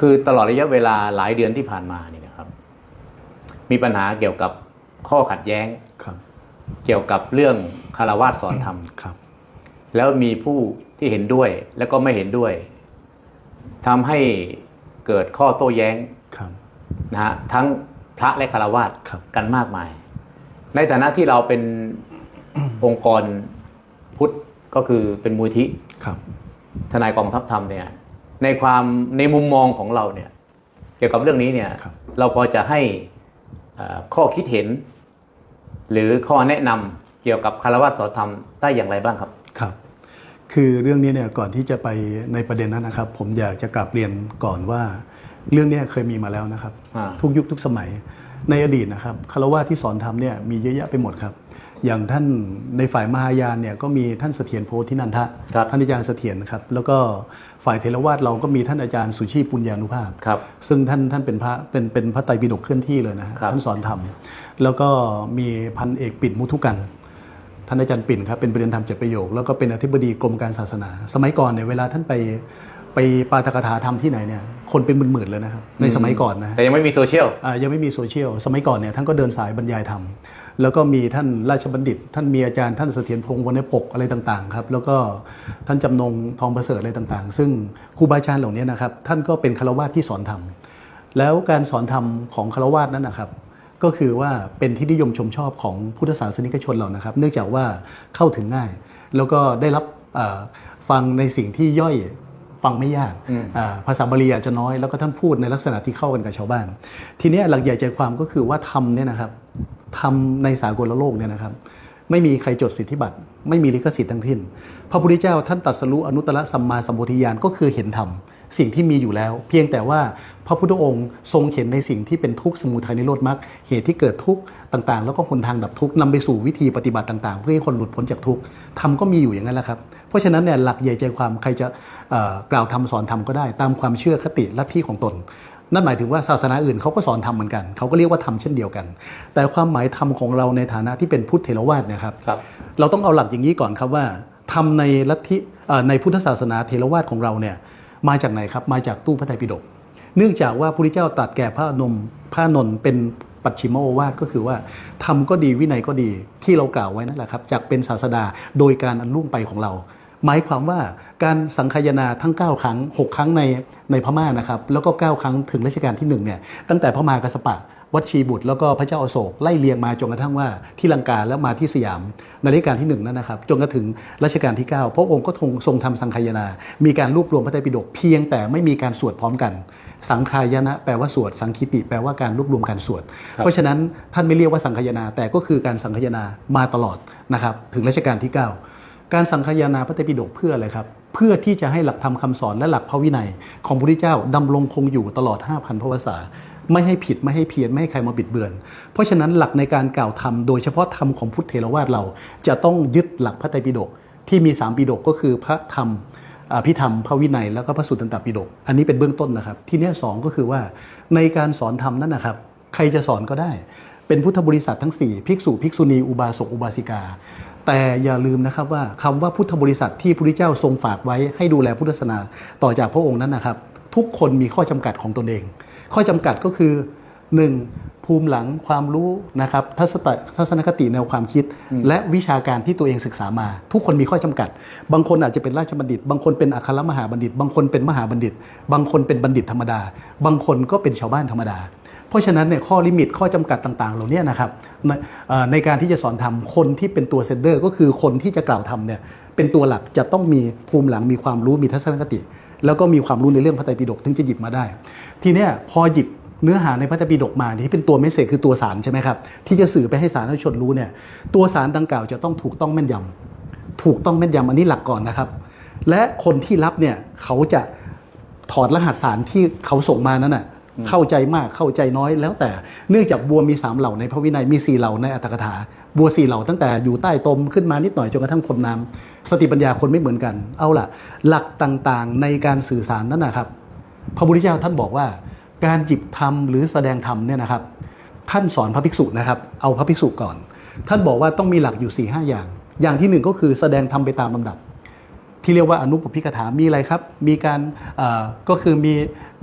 คือตลอดระยะเวลาหลายเดือนที่ผ่านมานี่นะครับ มีปัญหาเกี่ยวกับข้อขัดแย้งครับเกี่ยวกับเรื่องคารวาสสอนธรรมครับแล้วมีผู้ที่เห็นด้วยแล้วก็ไม่เห็นด้วยทำให้เกิดข้อโต้แย้งครับนะฮะทั้งพระและคารวาสครับกันมากมาย ในฐานะที่เราเป็นองค์กรพุทธก็คือเป็นมูลที่ครับทนายกองทัพธรรมเนี่ย ในความในมุมมองของเราเนี่ยเกี่ยวกับเรื่องนี้เนี่ยครับเราพอจะให้เอ่อข้อคิดเห็น หรือข้อแนะนำเกี่ยวกับคารวะสอนธรรมได้อย่างไรบ้างครับครับ คือเรื่องนี้เนี่ยก่อนที่จะไปในประเด็นนั้นนะครับ ผมอยากจะกลับเรียนก่อนว่า เรื่องเนี้เคยมีมาแล้วนะครับอ่าทุกยุคทุกสมัยในอดีตนะครับคารวะที่สอนธรรมเนี่ยมีเยอะแยะไปหมดครับ อย่างท่านในฝ่ายมหายานเนี่ยก็มีท่านเสถียรโพธินันทะครับท่านอาจารย์เสถียรครับแล้วก็ฝ่ายเทรวาสเราก็มีท่านอาจารย์สุชีพปุญญานุภาพครับซึ่งท่านท่านเป็นพระเป็นเป็นพระไตรปิฎกเคลื่อนที่เลยนะฮะครับท่านสอนธรรมแล้วก็มีพันเอกปิ่นมุทุกันท่านอาจารย์ปิ่นครับเป็นประเด็นธรรมเจ็ดประโยค แล้วก็เป็นอธิบดีกรมการศาสนา สมัยก่อนเนี่ยเวลาท่านไปไปปาฐกถาธรรมที่ไหนเนี่ยคนเป็นหมื่นๆเลยนะครับในสมัยก่อนนะแต่ยังไม่มีโซเชียลอ่ายังไม่มีโซเชียลสมัยก่อนเนี่ยท่านก็เดินสายบรรยายธรรม แล้วก็มีท่านราชบัณฑิต ท่านมีอาจารย์ท่านเสถียรพงศ์วรรณปกอะไรต่างๆครับแล้วก็ท่านจำนงทองประเสริฐอะไรต่างๆ ซึ่งครูบาอาจารย์เหล่านี้นะครับท่านก็เป็นคารวะที่สอนธรรมแล้วการสอนธรรมของคารวะนั้นนะครับก็คือว่าเป็นที่นิยมชมชอบของพุทธศาสนิกชนเรานะครับ เนื่องจากว่าเข้าถึงง่าย แล้วก็ได้รับฟังในสิ่งที่ย่อย ฟังไม่ยากอืมอ่าภาษาบาลีอาจจะน้อยแล้วก็ท่านพูดในลักษณะที่เข้ากันกับชาวบ้าน ทีเนี้ยหลักใหญ่ใจความก็คือว่าธรรมเนี่ยนะครับธรรมในสากลโลกเนี่ยนะครับ ไม่มีใครจดสิทธิบัตร ไม่มีลิขสิทธิ์ทั้งสิ้น พระพุทธเจ้าท่านตรัสรู้อนุตตรสัมมาสัมโพธิญาณก็คือเห็นธรรม สิ่งที่มีอยู่แล้ว เพียงแต่ว่าพระพุทธองค์ทรงเห็นในสิ่งที่เป็นทุกข์สมุทัยนิโรธมรรคเหตุที่เกิดทุกข์ต่างๆ แล้วก็หนทางดับทุกข์นำไปสู่วิธีปฏิบัติต่างๆ เพื่อให้คนหลุดพ้นจากทุกข์ธรรมก็มีอยู่อย่างนั้นแหละครับ เพราะฉะนั้นเนี่ยหลักใหญ่ใจความใครจะเอ่อกล่าวธรรมสอนธรรมก็ได้ ตามความเชื่อคติลัทธิของตนนั่นหมายถึงว่าศาสนาอื่นเขาก็สอนธรรมเหมือนกัน เขาก็เรียกว่าธรรมเช่นเดียวกัน แต่ความหมายธรรมของเราในฐานะที่เป็นพุทธเถรวาทเนะครับครับเราต้องเอาหลักอย่างนี้ก่อนครับว่าธรรมในลัทธิเอ่อในพุทธศาสนาเทรวาทของเราเนี่ย มาจากไหนครับ มาจากตู้พระไตรปิฎกเนื่องจากว่าพระพุทธเจ้าตัดแก่พระนมพระนนเป็นปัจฉิมโอวาทก็คือว่าธรรมก็ดีวินัยก็ดีที่เรากล่าวไว้นั่นแหละครับจากเป็นศาสดาโดยการอันล่งไปของเรา หมายความว่าการสังคายนาทั้ง 9 ครั้ง 6 ครั้งในในพม่านะครับแล้วก็ 9 ครั้งถึงรัชกาลที่1เนี่ยตั้งแต่พม่ากษัตริย์ วัดชีบุตร แล้วก็พระเจ้าอโศกไล่เรียงมาจนกระทั่งว่าที่ลังกาแล้วมาที่สยามในรัชกาลที่1นั่นนะครับจนกระถึงรัชกาลที่ 9 พระองค์ก็ทรงทรงทำสังคายนา มีการรวบรวมพระไตรปิฎกเพียงแต่ไม่มีการสวดพร้อมกัน สังคายนะแปลว่าสวด สังคิติแปลว่าการรวบรวมการสวด เพราะฉะนั้นท่านไม่เรียกว่าสังคายนา แต่ก็คือการสังคายนามาตลอดนะครับถึงรัชกาลที่ 9 การสังคายนาพระไตรปิฎกเพื่ออะไรครับเพื่อที่จะให้หลักธรรมคำสอนและหลักพระวินัย ของพระพุทธเจ้าดำรงคงอยู่ตลอด 5,000 พระวรรษา ไม่ให้ผิดไม่ให้เพี้ยนไม่ให้ใครมาบิดเบือน เพราะฉะนั้นหลักในการกล่าวธรรมโดยเฉพาะธรรมของพุทธเทรวาสเราจะต้องยึดหลักพระไตรปิฎกที่มี 3 ปิฎกก็คือพระธรรมอภิธรรมพระวินัยแล้วก็พระสุตตันตปิฎกอันนี้เป็นเบื้องต้นนะครับ ทีเนี้สองก็คือว่าในการสอนธรรมนั้นนะครับ ใครจะสอนก็ได้ เป็นพุทธบริษัททั้ง 4 ภิกษุภิกษุณีอุบาสกอุบาสิกา แต่อย่าลืมนะครับว่าคำว่าพุทธบริษัทที่พระพุทธเจ้าทรงฝากไว้ให้ดูแลพุทธศาสนาต่อจากพระองค์นั้นนะครับ ทุกคนมีข้อจำกัดของตนเอง ข้อจำกัดก็คือ 1. ภูมิหลังความรู้นะครับทัศนทัศนคติแนวความคิด และวิชาการที่ตัวเองศึกษามา ทุกคนมีข้อจำกัด บางคนอาจจะเป็นราชบัณฑิต บางคนเป็นอัครมหาบัณฑิต บางคนเป็นมหาบัณฑิต บางคนเป็นบัณฑิตธรรมดา บางคนก็เป็นชาวบ้านธรรมดาเพราะฉะนั้นเนี่ยข้อลิมิตข้อจำกัดต่างๆ เหล่านี้นะครับในเอ่อในการที่จะสอนทำคนที่เป็นตัวเซนเดอร์ ก็คือคนที่จะกล่าวทำเนี่ยเป็นตัวหลักจะต้องมีภูมิหลังมีความรู้มีทัศนคติ แล้วก็มีความรู้ในเรื่องพระไตรปิฎกถึงจะหยิบมาได้ ทีเนี้ยพอหยิบเนื้อหาในพระไตรปิฎกมาที่เป็นตัวเมสเซจคือตัวสารใช่ไหมครับที่จะสื่อไปให้สาธารณชนรู้เนี่ยตัวสารดังกล่าวจะต้องถูกต้องแม่นยำถูกต้องแม่นยำอันนี้หลักก่อนนะครับ และคนที่รับเนี่ยเขาจะถอดรหัสสารที่เขาส่งมานั้นน่ะเข้าใจมากเข้าใจน้อยแล้วแต่เนื่องจากบัวมีสามเหล่าในพระวินัยมีสี่เหล่าในอัตถกถา บัวสี่เหล่าตั้งแต่อยู่ใต้ตมขึ้นมานิดหน่อยจนกระทั่งพ้นน้ำสติปัญญาคนไม่เหมือนกัน เอาล่ะ หลักต่างๆ ในการสื่อสารนั้นนะครับพระพุทธเจ้าท่านบอกว่า การหยิบธรรมหรือแสดงธรรมเนี่ยนะครับ ท่านสอนพระภิกษุนะครับ เอาพระภิกษุก่อน ท่านบอกว่าต้องมีหลักอยู่4ี่ห้าอย่าง อย่างที่หนึ่งก็คือแสดงธรรมไปตามลำดับ ที่เรียกว่าอนุปพิกถามีอะไรครับ มีการเอ่อก็คือมี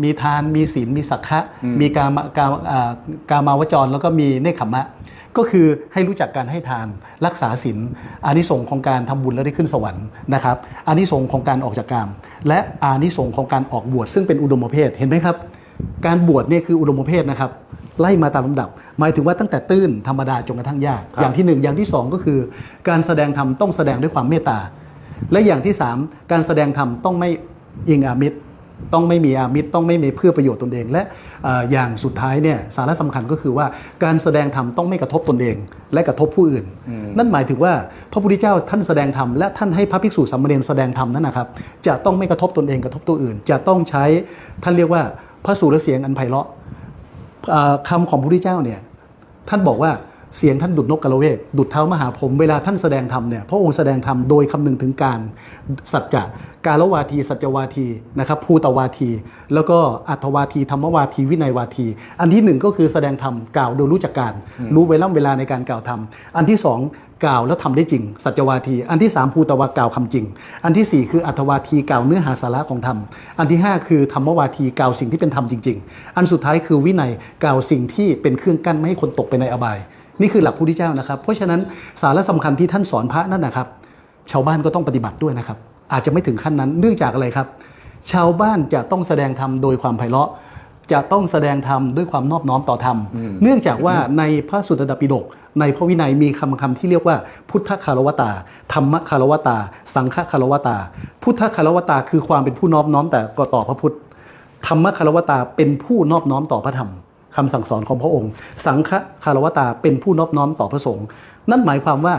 มีทานมีศีลมีสักขะมีการมการอ่ากามาวจรแล้วก็มีเนคขมมะ ก็คือให้รู้จักการให้ทานรักษาศีลอานิสงส์ของการทำบุญแล้วได้ขึ้นสวรรค์นะครับอานิสงส์ของการออกจากกามและอานิสงส์ของการออกบวชซึ่งเป็นอุดมเพศเห็นไหมครับ การบวชเนี่ยคืออุดมเพศนะครับไล่มาตามลำดับ หมายถึงว่าตั้งแต่ตื้นธรรมดาจนกระทั่งยากครับอย่างที่หนึ่งอย่างที่สองก็คือ การแสดงธรรมต้องแสดงด้วยความเมตตาและอย่างที่สามการแสดงธรรมต้องไม่อิงอามิตร ต้องไม่มีอามิตรต้องไม่มีเพื่อประโยชน์ตนเอง และเอ่ออย่างสุดท้ายเนี่ยสาระสำคัญก็คือว่าการแสดงธรรมต้องไม่กระทบตนเอง และกระทบผู้อื่น นั่นหมายถึงว่าพระพุทธเจ้าท่านแสดงธรรมและท่านให้พระภิกษุสามเณรแสดงธรรมนั่นนะครับ จะต้องไม่กระทบตนเองกระทบตัวอื่น จะต้องใช้ท่านเรียกว่าพระสุรเสียงอันไพเราะเอ่อคำของพระพุทธเจ้าเนี่ยท่านบอกว่า เสียงท่านดุดนกกระเวกดุดเท้ามหาพรหมเวลาท่านแสดงธรรมเนี่ยพระองค์แสดงธรรมโดยคำนึงถึงการสัจจะการละวาที สัจจวาทีนะครับภูตวาที แล้วก็อัตวาทีธรรมวาทีวินัยวาที อันที่หนึ่งก็คือแสดงธรรมกล่าวโดยรู้จักการรู้เวลาเวลาในการกล่าวธรรมอันที่สองกล่าวแล้วทำได้จริง สัจจวาที อันที่สามภูตวากล่าวคำจริง อันที่สี่คืออัตวาทีกล่าวเนื้อหาสาระของธรรม อันที่ห้าคือธรรมวาทีกล่าวสิ่งที่เป็นธรรมจริง ๆ อันสุดท้ายคือวินัยกล่าวสิ่งที่เป็นเครื่องกั้นไม่ให้คนตกไปในอบาย นี่คือหลักพุทธเจ้านะครับ เพราะฉะนั้นสาระสำคัญที่ท่านสอนพระนั่นนะครับ ชาวบ้านก็ต้องปฏิบัติด้วยนะครับ อาจจะไม่ถึงขั้นนั้นเนื่องจากอะไรครับ ชาวบ้านจะต้องแสดงธรรมโดยความไพเราะ จะต้องแสดงธรรมด้วยความนอบน้อมต่อธรรม เนื่องจากว่าในพระสุตตปิฎกในพระวินัยมีคำคำที่เรียกว่า พุทธคารวตา ธรรมคารวตา สังฆคารวตา พุทธคารวตาคือความเป็นผู้นอบน้อมแต่ก็ต่อพระพุทธธรรมคารวตาเป็นผู้นอบน้อมต่อพระธรรม คำสั่งสอนของพระองค์ สังฆคารวตาเป็นผู้นอบน้อมต่อพระสงฆ์นั่นหมายความว่า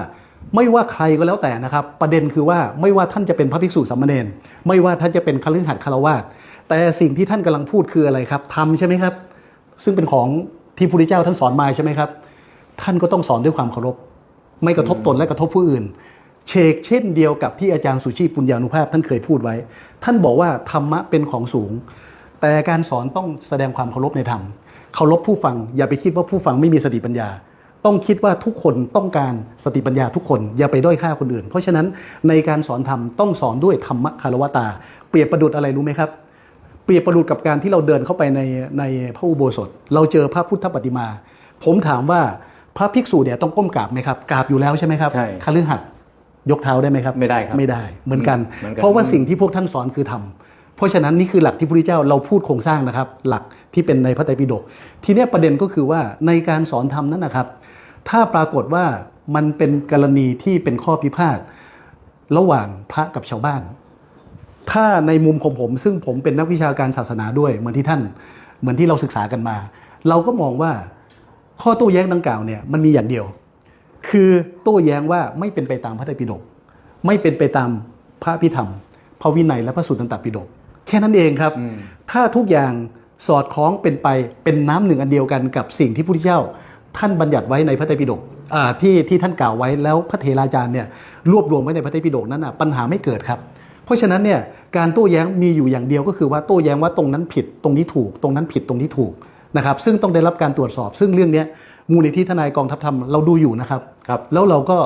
ไม่ว่าใครก็แล้วแต่นะครับ ประเด็นคือว่าไม่ว่าท่านจะเป็นพระภิกษุสามเณรไม่ว่าท่านจะเป็นคฤหัสถ์คารวาสแต่สิ่งที่ท่านกำลังพูดคืออะไรครับธรรมใช่ไหมครับ ซึ่งเป็นของที่พระพุทธเจ้าท่านสอนมาใช่ไหมครับ ท่านก็ต้องสอนด้วยความเคารพ ไม่กระทบตนและกระทบผู้อื่นเชกเช่นเดียวกับที่อาจารย์สุชีปุญญานุภาพท่านเคยพูดไว้ ท่านบอกว่าธรรมะเป็นของสูง แต่การสอนต้องแสดงความเคารพในธรรม เคารพผู้ฟัง อย่าไปคิดว่าผู้ฟังไม่มีสติปัญญา ต้องคิดว่าทุกคนต้องการสติปัญญาทุกคน อย่าไปด้อยค่าคนอื่น เพราะฉะนั้นในการสอนธรรมต้องสอนด้วยธรรมคารวตา เปรียบประดุดอะไรรู้ไหมครับ เปรียบประดุดกับการที่เราเดินเข้าไปในในพระอุโบสถ เราเจอพระพุทธปฏิมา ผมถามว่าพระภิกษุเนี่ยต้องก้มกราบไหมครับกราบอยู่แล้วใช่ไหมครับใช่คฤหัสถ์ยกเท้าได้ไหมครับ ไม่ได้ครับไม่ได้เหมือนกันเหมือนกันเพราะว่าสิ่งที่พวกท่านสอนคือธรรม เพราะฉะนั้นนี่คือหลักที่พระพุทธเจ้าเราพูดโครงสร้างนะครับ หลักที่เป็นในพระไตรปิฎกทีนี้ประเด็นก็คือว่าในการสอนธรรมนั้นนะครับ ถ้าปรากฏว่ามันเป็นกรณีที่เป็นข้อพิพาทระหว่างพระกับชาวบ้าน ถ้าในมุมของผม ซึ่งผมเป็นนักวิชาการศาสนาด้วย เหมือนที่ท่านเหมือนที่เราศึกษากันมา เราก็มองว่าข้อโต้แย้งดังกล่าวเนี่ยมันมีอย่างเดียว คือโต้แย้งว่าไม่เป็นไปตามพระไตรปิฎกไม่เป็นไปตามพระพิธรรม พระวินัยและพระสุตรตันตปิฎก แค่นั้นเองครับ ถ้าทุกอย่างสอดคล้องเป็นไปเป็นน้ำหนึ่งอันเดียวกันกับสิ่งที่พระพุทธเจ้า ท่านบัญญัติไว้ในพระไตรปิฎกอ่าที่ที่ท่านกล่าวไว้แล้วพระเทราจารย์เนี่ยรวบรวมไว้ในพระไตรปิฎกนั้นนะปัญหาไม่เกิดครับ เพราะฉะนั้นเนี่ยการโต้แย้งมีอยู่อย่างเดียวก็คือว่าโต้แย้งว่าตรงนั้นผิดตรงนี้ถูก ตรงนั้นผิดตรงนี้ถูกนะครับซึ่งต้องได้รับการตรวจสอบ ซึ่งเรื่องเนี้ยมูลนิธิทนายกองทัพธรรมเราดูอยู่นะครับครับแล้วเราก็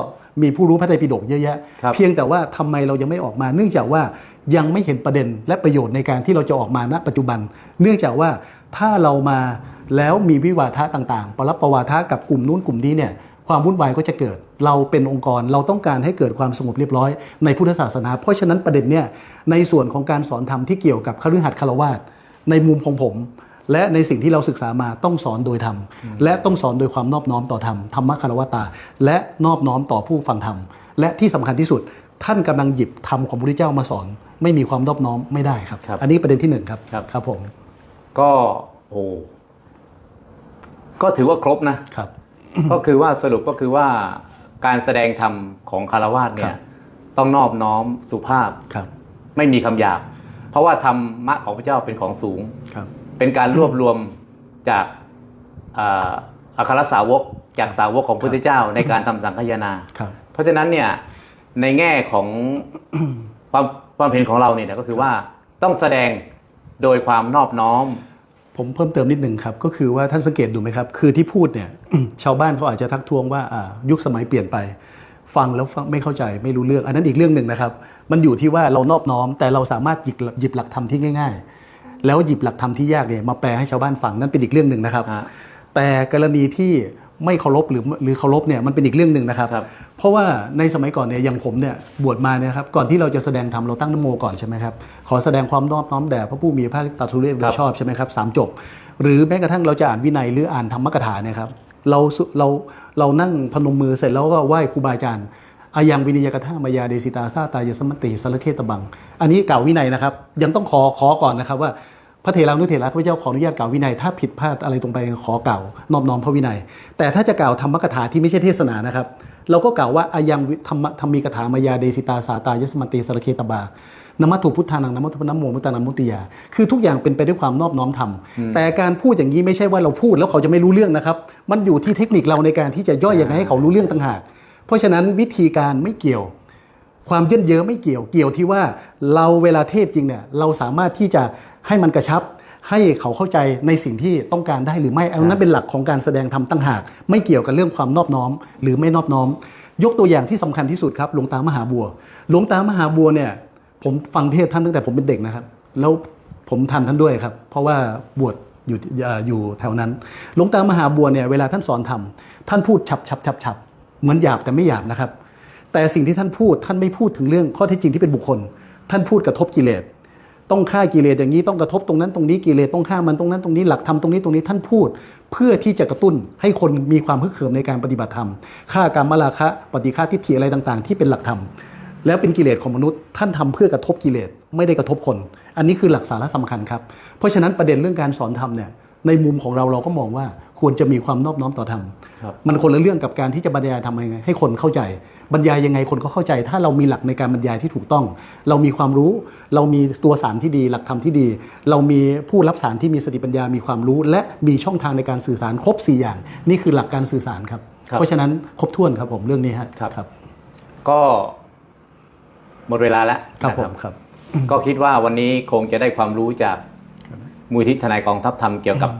มีผู้รู้พระไตรปิฎกเยอะแยะครับเพียงแต่ว่าทำไมเรายังไม่ออกมา เนื่องจากว่ายังไม่เห็นประเด็นและประโยชน์ในการที่เราจะออกมาณปัจจุบัน เนื่องจากว่าถ้าเรามาแล้วมีวิวาทะต่างๆ ปรับประวาทะกับกลุ่มนู้นกลุ่มนี้เนี่ยความวุ่นวายก็จะเกิด เราเป็นองค์กรเราต้องการให้เกิดความสงบเรียบร้อยในพุทธศาสนา เพราะฉะนั้นประเด็นเนี่ยในส่วนของการสอนธรรมที่เกี่ยวกับคฤหัสถ์คารวาสในมุมของผม และในสิ่งที่เราศึกษามาต้องสอนโดยธรรมและต้องสอนโดยความนอบน้อมต่อธรรมธรรมคารวตา และนอบน้อมต่อผู้ฟังธรรมและที่สำคัญที่สุด ท่านกำลังหยิบธรรมของพระพุทธเจ้ามาสอน ไม่มีความนอบน้อมไม่ได้ครับครับอันนี้ประเด็นที่หนึ่งครับครับครับผม ก็โอ้ก็ถือว่าครบนะครับ ก็คือว่าสรุปก็คือว่าการแสดงธรรมของคารวาสเนี่ครัยบต้องนอบน้อมสุภาพครับ ไม่มีคำหยาบเพราะว่าธรรมะของพระเจ้าเป็นของสูงครับ เป็นการรวบรวมจากอ่าอัครสาวกจากสาวกของพระพุทธเจ้าในการทำสังฆยนาครับเพราะฉะนั้นเนี่ยในแง่ของความความเห็นของเราเนี่ยนะก็คือว่าต้องแสดงโดยความนอบน้อม ผมเพิ่มเติมนิดหนึ่งครับ ก็คือว่าท่านสังเกตดูไหมครับ คือที่พูดเนี่ยชาวบ้านเขาอาจจะทักท้วงว่าอ่ายุคสมัยเปลี่ยนไป ฟังแล้วฟังไม่เข้าใจไม่รู้เรื่อง อันนั้นอีกเรื่องหนึ่งนะครับ มันอยู่ที่ว่าเรานอบน้อม แต่เราสามารถหยิบหยิบหลักธรรมที่ง่าย ๆ แล้วหยิบหลักธรรมที่ยากเนี่ยมาแปลให้ชาวบ้านฟังนั่นเป็นอีกเรื่องหนึ่งนะครับฮะแต่กรณีที่ไม่เคารพหรือหรือเคารพเนี่ยมันเป็นอีกเรื่องหนึ่งนะครับครับ เพราะว่าในสมัยก่อนเนี่ยอย่างผมเนี่ยบวชมาเนี่ยครับก่อนที่เราจะแสดงธรรมเราตั้งนโมก่อนใช่ไหมครับขอแสดงความนอบน้อมแด่พระผู้มีพระภาคตรัสรู้เรียนครับชอบใช่ไหมครับสามจบ หรือแม้กระทั่งเราจะอ่านวินัยหรืออ่านธรรมกถาเนี่ยครับเราสุเราเรานั่งพนมมือเสร็จแล้วก็ไหว้ครูบาอาจารย์ อายังวินิยกถามายาเดสิตาซาตายสมติสารเคตบัง อันนี้กล่าววินัยนะครับ ยังต้องขอขอก่อนนะครับว่าพระเถรานุเถระข้าพเจ้าขออนุญาตกล่าววินัยถ้าผิดพลาดอะไรตรงไปขอกล่าวนอบน้อมพระวินัย แต่ถ้าจะกล่าวธรรมกถาที่ไม่ใช่เทศนานะครับ เราก็กล่าวว่าอายังวิธรรมธรรมีกถามายาเดสิตาสาตายสมันติสารเคตบานมัตถุพุทธานังนมัตถุพนัมโมมุตตานัมมุติยา คือทุกอย่างเป็นไปด้วยความนอบน้อมธรรม แต่การพูดอย่างนี้ไม่ใช่ว่าเราพูดแล้วเขาจะไม่รู้เรื่องนะครับ มันอยู่ที่เทคนิคเราในการที่จะย่อยอย่างไรให้เขารู้เรื่องต่างหาก เพราะฉะนั้นวิธีการไม่เกี่ยว ความเยินเยอะไม่เกี่ยว เกี่ยวที่ว่าเราเวลาเทศจริงเนี่ยเราสามารถที่จะให้มันกระชับ ให้เขาเข้าใจในสิ่งที่ต้องการได้หรือไม่เอันนั้นเป็นหลักของการแสดงธรรมตั้งหาก ไม่เกี่ยวกับเรื่องความนอบน้อม หรือไม่นอบน้อม ยกตัวอย่างที่สำคัญที่สุดครับหลวงตามหาบัว หลวงตามหาบัวเนี่ยผมฟังเทศท่านตั้งแต่ผมเป็นเด็กนะครับ แล้วผมทันท่านด้วยครับ เพราะว่าบวชอยู่อยู่แถวนั้น หลวงตามหาบัวเนี่ยเวลาท่านสอนธรรมท่านพูดฉับฉับฉับฉับ เหมือนหยาบแต่ไม่หยาบนะครับ แต่สิ่งที่ท่านพูดท่านไม่พูดถึงเรื่องข้อเท็จจริงที่เป็นบุคคล ท่านพูดกระทบกิเลสต้องฆ่ากิเลสอย่างนี้ต้องกระทบตรงนั้นตรงนี้กิเลสต้องฆ่ามันตรงนั้นตรงนี้หลักธรรมตรงนี้ตรงนี้ท่านพูด เพื่อที่จะกระตุ้นให้คนมีความฮึกเหิมในการปฏิบัติธรรมฆ่ากรรมราคะ ปฏิฆาทิฏฐิอะไรต่างๆ ที่เป็นหลักธรรมแล้วเป็นกิเลสของมนุษย์ ท่านทำเพื่อกระทบกิเลสไม่ได้กระทบคน อันนี้คือหลักสาระสำคัญครับเพราะฉะนั้นประเด็นเรื่องการสอนธรรมเนี่ยในมุมของเราเราก็มองว่า ควรจะมีความนอบน้อมต่อธรรมครับมันคนละเรื่องกับการที่จะบรรยายทำยังไงให้คนเข้าใจ บรรยายยังไงคนก็เข้าใจ ถ้าเรามีหลักในการบรรยายที่ถูกต้อง เรามีความรู้ เรามีตัวสารที่ดี หลักธรรมที่ดี เรามีผู้รับสารที่มีสติปัญญา มีความรู้ และมีช่องทางในการสื่อสารครบ 4 อย่าง นี่คือหลักการสื่อสารครับครับเพราะฉะนั้นครบถ้วนครับผมเรื่องนี้ฮะครับครับ ก็หมดเวลาแล้วครับนะผมครับ ก็คิดว่าวันนี้คงจะได้ความรู้จากมูลที่ทนายกองทรัพย์ธรรมเกี่ยวกับ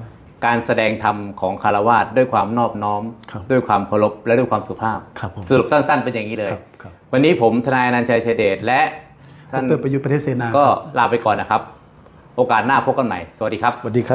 การแสดงธรรมของคารวาสด้วยความนอบน้อมครับด้วยความเคารพและด้วยความสุภาพครับผมสรุปสั้น ๆ เป็นอย่างนี้เลยครับครับวันนี้ผมทนายอนันต์ชัยชัยเดชและดท่านรประยุทธ์ประเทศเสนาก็ครับลาไปก่อนนะครับ โอกาสหน้าพบกันใหม่ สวัสดีครับสวัสดีครับ